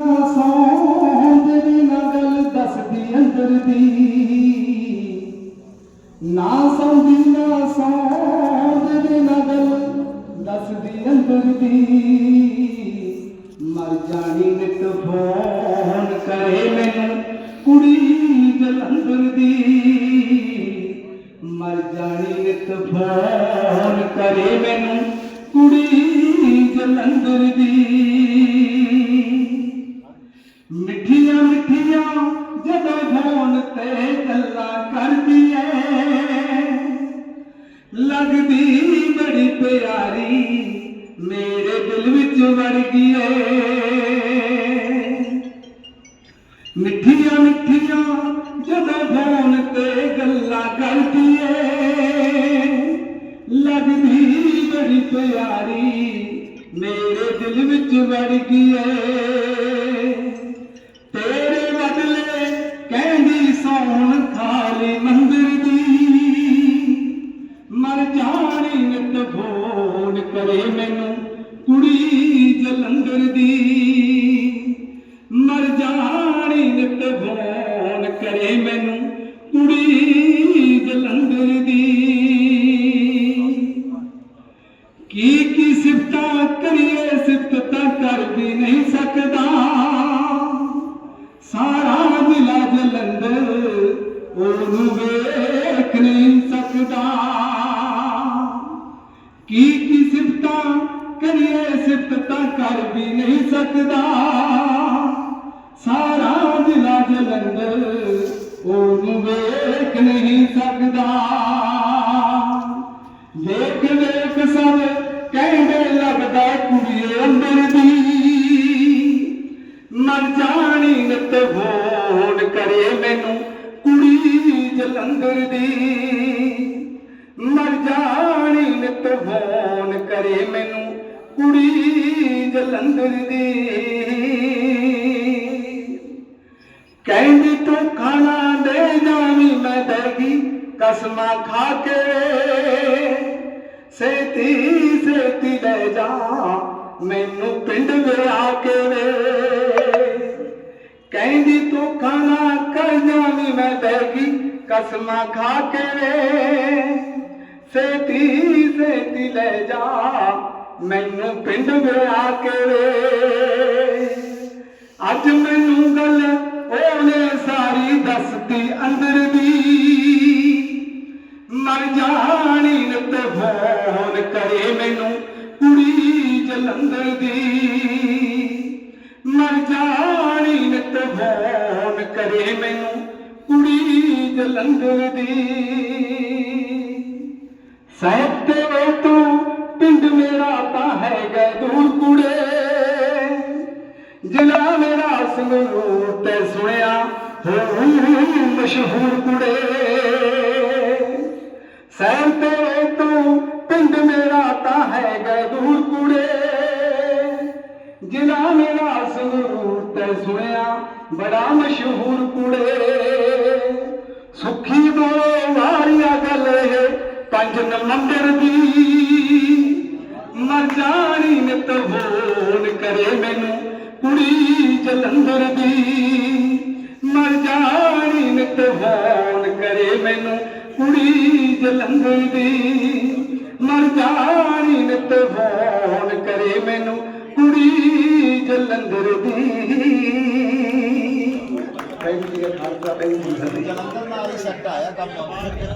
ਸੌਂਦ ਵੀ ਨਾ ਗੱਲ ਦੱਸਦੀ ਅੰਦਰ ਦੀ। ਨਾ ਸੌਂਦੀ, ਨਾ ਸੌਂਦ ਵੀ ਨਾ ਗੱਲ ਦੱਸਦੀ ਅੰਦਰ ਦੀ। ਮਰ ਜਾਣੀ ਨਿਤ ਫੋਨ ਕਰੇ ਮੈਨੂੰ ਕੁੜੀ ਜਲੰਧਰ ਦੀ। ਮਰ ਜਾਣੀ ਨਿਤ ਫੋਨ ਕਰੇ ਮੈਨੂੰ ਕੁੜੀ ਜਲੰਧਰ ਦੀ। ਮਿੱਠੀਆਂ ਮਿੱਠੀਆਂ ਜਦੋਂ ਫੋਨ ਤੇ ਗੱਲਾਂ ਕਰਦੀ ਐ। ਲੱਗਦੀ ਬੜੀ ਪਿਆਰੀ ਮੇਰੇ ਦਿਲ ਵਿੱਚ ਵੜ ਗਈ ਐ। ਮਿੱਠੀਆਂ ਮਿੱਠੀਆਂ ਜਦੋਂ ਫੋਨ ਤੇ ਗੱਲਾਂ ਕਰਦੀ ਐ। ਲੱਗਦੀ ਬੜੀ ਪਿਆਰੀ ਮੇਰੇ ਦਿਲ ਵਿੱਚ ਵੜ ਗਈ ਐ। ਕਹਿੰਦੀ ਖਾਲੀ ਮੰਦਰ ਦੀ। ਮਰ ਜਾਣੀ ਨਿਤ ਫੋਨ ਕਰੇ ਮੈਨੂੰ ਕੁੜੀ ਜਲੰਧਰ ਦੀ। ਮਰ ਜਾਣੀ ਨਿਤ ਫੋਨ ਕਰੇ ਮੈਨੂੰ ਕੁੜੀ ਜਲੰਧਰ ਦੀ। ਕੀ ਕੀ ਸਿਫਤਾਂ ਕਰੀਏ, ਸਿਫਤ ਤਾਂ ਕਰ ਵੀ ਨਹੀਂ ਸਕਦਾ। ਸਾਰਾ ਜ਼ਿਲ੍ਹਾ ਜਲੰਧਰ ਉਹਨੂੰ ਵੇਖ ਨਹੀਂ ਸਕਦਾ ਕੀ ਕੀ ਸਿਫਤਾਂ ਕਰੀਏ ਸਿਫਤਾਂ ਕਰ ਵੀ ਨਹੀਂ ਸਕਦਾ ਸਾਰਾ ਜ਼ਿਲ੍ਹਾ ਜਲੰਧਰ ਉਹਨੂੰ ਵੇਖ ਨਹੀਂ ਸਕਦਾ ਵੇਖ ਵੇਖ ਸਭ ਲੰਗਰ ਦੀ। ਮਰ ਜਾਣੀ ਨਿਤ ਫੋਨ ਕਰੇ ਮੈਨੂੰ ਕੁੜੀ ਜਲੰਧਰ ਦੀ। ਕਹਿੰਦੀ ਤੂੰ ਖਾਣਾ ਦੇ ਜਾਵੀਂ, ਮੈਂ ਦੇਗੀ ਕਸਮਾਂ ਖਾ ਕੇ। ਸੇਤੀ ਸੇਤੀ ਲੈ ਜਾ, ਮੈਨੂੰ ਪਿੰਡ ਵਿਆ ਕੇ ਵੇ। ਕਹਿੰਦੀ ਤੂੰ ਖਾਣਾ ਕਰ ਜਾਵੀਂ, ਮੈਂ ਦੇਗੀ ਕਸਮਾਂ ਖਾ ਕੇ ਵੇ, ਸੇਤੀ ਸੇਤੀ ਲੈ ਜਾ, ਮੈਨੂੰ ਪਿੰਡ ਵਿਆਹ ਕੇ ਵੇ। ਅੱਜ ਮੈਨੂੰ ਗੱਲ ਉਹਨੇ ਸਾਰੀ ਦੱਸਤੀ ਅੰਦਰ ਦੀ। ਮਰ ਜਾਣੀ ਨਿਤ ਫੋਨ ਕਰੇ ਮੈਨੂੰ ਕੁੜੀ ਜਲੰਧਰ ਦੀ। ਮਰ ਜਾਣੀ ਨਿਤ ਫੋਨ ਕਰੇ ਮੈਨੂੰ ਕੁੜੀ ਜਲੰਧਰ ਦੀ ਸਾਹਿਬ ਵੇ ਤੂੰ ਪਿੰਡ ਮੇਰਾ ਤਾਂ ਹੈਗਾ ਦੂਰ ਕੁੜੇ ਜਿਲਾ ਮੇਰਾ ਸੰਗਰੂਰ ਤੇ ਸੁਣਿਆ ਹੋ ਮਸ਼ਹੂਰ ਕੁੜੇ ਸੈਨ ਤੇ ਤੂੰ ਪਿੰਡ ਮੇਰਾ ਤਾਂ ਹੈਗਾ ਦੂਰ ਕੁੜੇ ਜਿਲਾ ਮੇਰਾ ਸੰਗਰੂਰ ਤੇ ਸੁਣਿਆ ਬੜਾ ਮਸ਼ਹੂਰ ਕੁੜੇ ਸੁਖੀ ਦੋ ਵਾਰੀਆ ਗੱਲ ਇਹ, ਪੰਜ ਨੰਬਰ ਦੀ। ਮਰ ਜਾਣੀ ਨਿਤ ਹੋਣ ਕਰੇ ਮੈਨੂੰ ਕੁੜੀ ਜਲੰਧਰ ਦੀ। ਮਰ ਜਾਣੀ ਨਿਤ ਹੋਣ ਕਰੇ ਮੈਨੂੰ ਕੁੜੀ ਜਲੰਧਰ ਦੀ। ਮਰ ਜਾਣੀ ਨਿਤ ਹੋਣ ਕਰੇ ਮੈਨੂੰ ਕੁੜੀ ਜਲੰਧਰ ਦੀ। ਵਾਹਿਗੁਰੂ ਜੀ ਖਾਲਸਾ ਵਾਹਿਗੁਰੂ ਜੀ ਕੀ ਫਤਿਹ ਜਲੰਧਰ ਨਾਲ ਸੈੱਟ ਆਇਆ ਕੰਮ